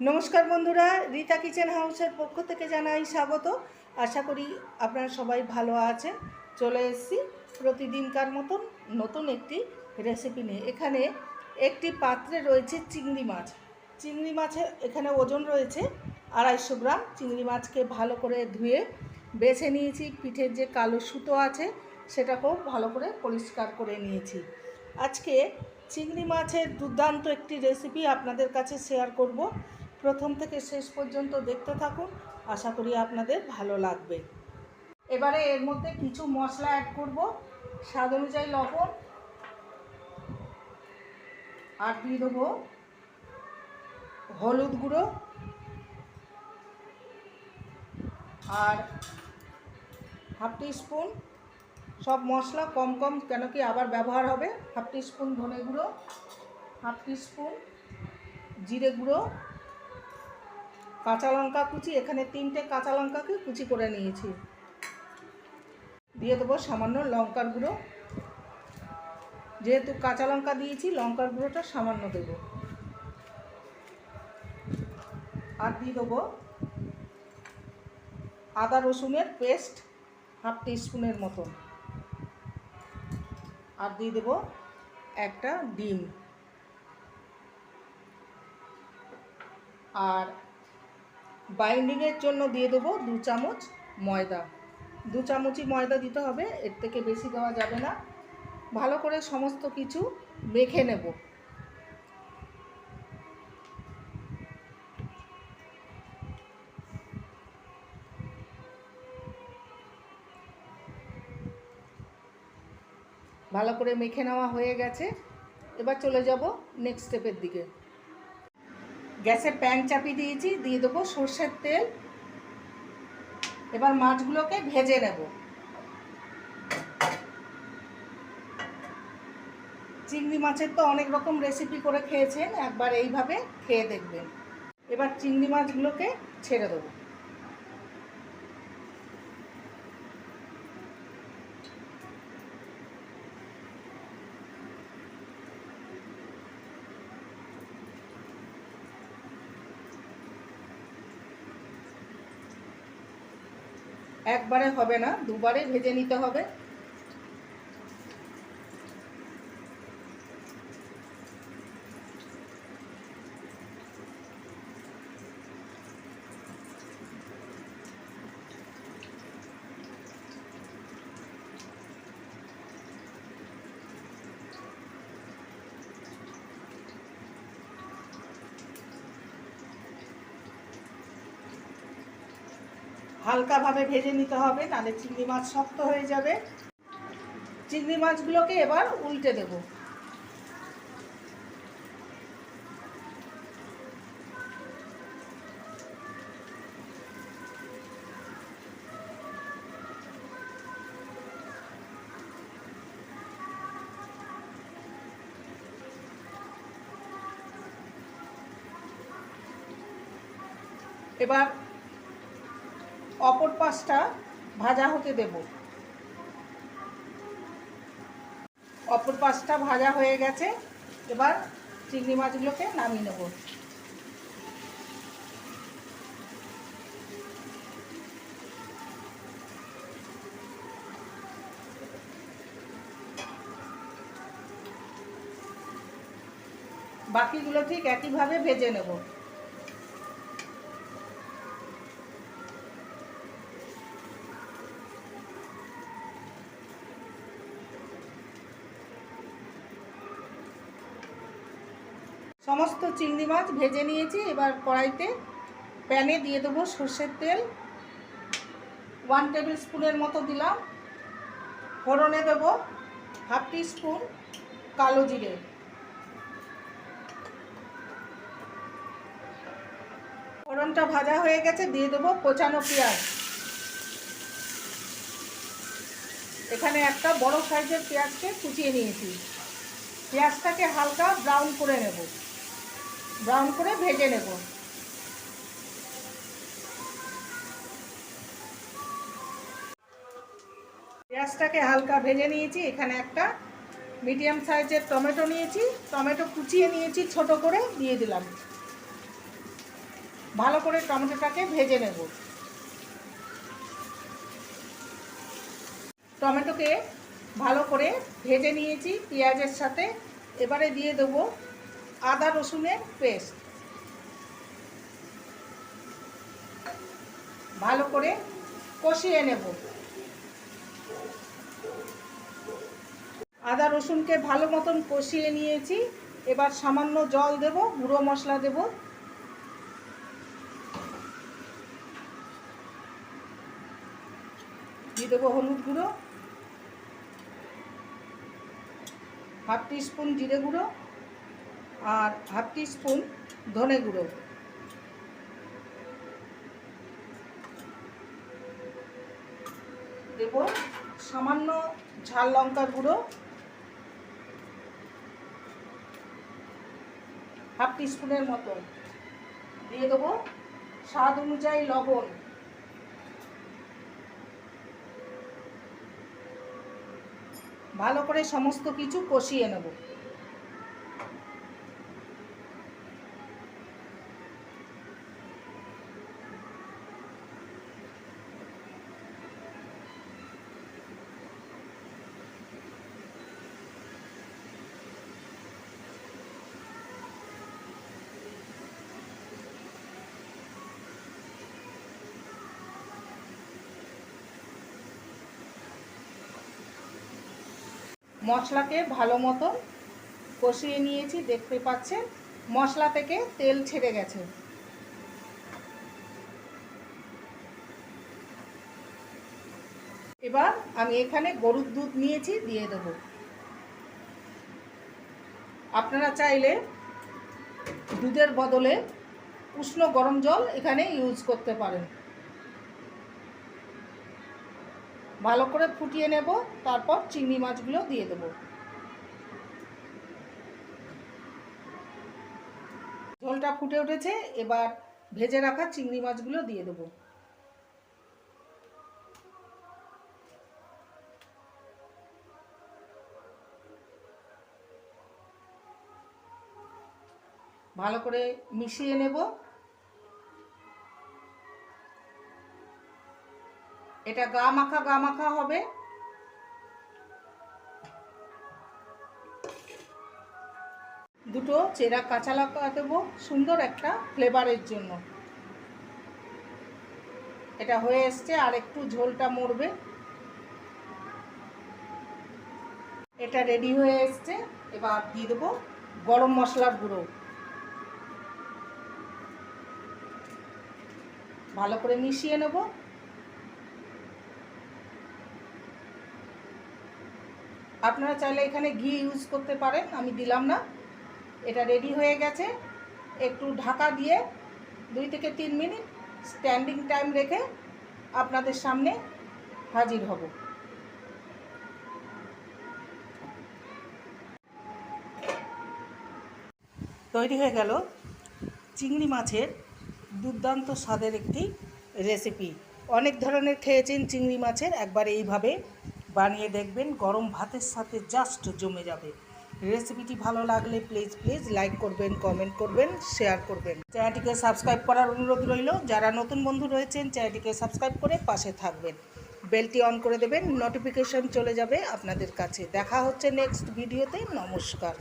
নমস্কার বন্ধুরা, রীতা কিচেন হাউসের পক্ষ থেকে জানাই স্বাগত। আশা করি আপনারা সবাই ভালো আছেন। চলে এসেছি প্রতিদিনকার মতন নতুন একটি রেসিপি নিয়ে। এখানে একটি পাত্রে রয়েছে চিংড়ি মাছ। চিংড়ি মাছের এখানে ওজন রয়েছে আড়াইশো গ্রাম। চিংড়ি মাছকে ভালো করে ধুয়ে বেছে নিয়েছি। পিঠের যে কালো সুতো আছে, সেটাকেও ভালো করে পরিষ্কার করে নিয়েছি। আজকে চিংড়ি মাছের দুর্দান্ত একটি রেসিপি আপনাদের কাছে শেয়ার করব। প্রথম থেকে শেষ পর্যন্ত দেখতে থাকুন। আশা করি আপনাদের ভালো লাগবে। এবারে এর মধ্যে কিছু মশলা অ্যাড করব। স্বাদ অনুযায়ী লবণ। আর দিয়ে দেবো হলুদ গুঁড়ো। আর হাফ স্পুন। সব মশলা কম কম কেন কি আবার ব্যবহার হবে। হাফ স্পুন ধনে গুঁড়ো, হাফ স্পুন জিরে গুঁড়ো। কাঁচা লঙ্কা কুচি, এখানে তিনটে কাঁচা লঙ্কাকে কুচি করে নিয়েছি। দিয়ে দেবো সামান্য লঙ্কার গুঁড়ো। যেহেতু কাঁচা লঙ্কা দিয়েছি, লঙ্কার গুঁড়োটা সামান্য দেবো। আর দিয়ে দেবো আদা রসুনের পেস্ট হাফ টি স্পুনের মতন। আর দিয়ে দেবো একটা ডিম। আর বাইন্ডিংয়ের জন্য দিয়ে দেবো দু চামচ ময়দা। দু চামচই ময়দা দিতে হবে, এর থেকে বেশি দেওয়া যাবে না। ভালো করে সমস্ত কিছু মেখে নেব। ভালো করে মেখে নেওয়া হয়ে গেছে। এবার চলে যাব নেক্সট স্টেপের দিকে। গ্যাসে প্যান চাপিয়ে দিয়েছি, দিয়ে দেবো সর্ষের তেল। এবার মাছগুলোকে ভেজে নেব। চিংড়ি মাছের তো অনেক রকম রেসিপি করে খেয়েছেন, একবার এইভাবে খেয়ে দেখবেন। এবার চিংড়ি মাছগুলোকে ছেড়ে দেবো। একবারে হবে না দুবারে ভেজে নিতে হবে। হালকাভাবে ভেজে নিতে হবে, নাহলে চিংড়ি মাছ শক্ত হয়ে যাবে। চিংড়ি মাছগুলোকে এবার উল্টে দেব। এবার অপর পাশটা ভাজা হতে দেব। অপর পাশটা ভাজা হয়ে গেছে, এবার চিংড়ি মাছগুলোকে নামিয়ে নেব। বাকিগুলো ঠিক একইভাবে ভেজে নেব। সমস্ত চিংড়ি মাছ ভেজে নিয়েছি, এবার কড়াইতে প্যানে দিয়ে দেবো সর্ষের তেল। ওয়ান টেবিল স্পুনের মতো দিলাম। ফোড়নে দেব হাফ টি স্পুন কালো জিরে। ফোড়নটা ভাজা হয়ে গেছে, দিয়ে দেবো কোচানো পেঁয়াজ। এখানে একটা বড় সাইজের পেঁয়াজকে কুচিয়ে নিয়েছি। পেঁয়াজটাকে হালকা ব্রাউন করে নেব। ব্রাউন করে ভেজে নেব। পেঁয়াজটাকে হালকা ভেজে নিয়েছি, এখানে একটা মিডিয়াম সাইজের টমেটো নিয়েছি, টমেটো কুচিয়ে নিয়েছি, ছোট করে দিয়ে দিলাম। ভালো করে টমেটোটাকে ভেজে নেব। টমেটোকে ভালো করে ভেজে নিয়েছি, পেঁয়াজের সাথে। এবারে দিয়ে দেব আদা রসুনের পেস্ট। ভালো করে কষিয়ে নেব। আদা রসুনকে ভালো মতন কষিয়ে নিয়েছি। এবার সামান্য জল দেব, গুঁড়ো মশলা দেব। দিয়ে দেবো হলুদ গুঁড়ো। হাফ স্পুন জিরে গুঁড়ো। আর হাফ স্পুন ধনে গুঁড়ো। দেব সামান্য ঝাল লঙ্কা গুঁড়ো। হাফ স্পুনের মতো দিয়ে দেবো স্বাদ অনুযায়ী লবণ। ভালো করে সমস্ত কিছু কষিয়ে নেব। মশলাকে ভালো মতো কষিয়ে নিয়েছি, দেখতে পাচ্ছেন? মশলা থেকে তেল ছেড়ে গেছে। এবার আমি এখানে গরুর দুধ নিয়েছি, দিয়ে দেব। আপনারা চাইলে দুধের বদলে উষ্ণ গরম জল এখানে ইউজ করতে পারেন। ভালো করে ফুটিয়ে নেব, তারপর চিংড়ি মাছগুলো দিয়ে দেব। ঝোলটা ফুটে উঠেছে, এবার ভেজে রাখা চিংড়ি মাছগুলো দিয়ে দেব। ভালো করে মিশিয়ে নেব। এটা গা মাখা গা মাখা হবে। দুটো চেরা কাঁচা লঙ্কা দেবো, সুন্দর একটা ফ্লেভারের জন্য। এটা হয়ে এসছে, আর একটু ঝোলটা মরবে। এটা রেডি হয়ে এসছে, এবার দিয়ে দেবো গরম মশলার গুঁড়ো। ভালো করে মিশিয়ে নেব। আপনারা চাইলে এখানে ঘি ইউজ করতে পারেন, আমি দিলাম না। এটা রেডি হয়ে গেছে। একটু ঢাকা দিয়ে দুই থেকে তিন মিনিট স্ট্যান্ডিং টাইম রেখে আপনাদের সামনে হাজির হব। তৈরি হয়ে গেল চিংড়ি মাছের দুর্দান্ত স্বাদের একটি রেসিপি অনেক ধরনের খেয়েছেন চিংড়ি মাছের, একবার এইভাবে বানিয়ে দেখবেন, গরম ভাতের সাথে জাস্ট জমে যাবে। রেসিপিটি ভালো লাগলে প্লিজ প্লিজ লাইক করবেন কমেন্ট করবেন শেয়ার করবেন। চ্যানেলটিকে সাবস্ক্রাইব করার অনুরোধ রইল। যারা নতুন বন্ধু রয়েছেন চ্যানেলটিকে সাবস্ক্রাইব করে পাশে থাকবেন। বেলটি অন করে দেবেন নোটিফিকেশন চলে যাবে আপনাদের কাছে। দেখা হচ্ছে নেক্সট ভিডিওতে নমস্কার।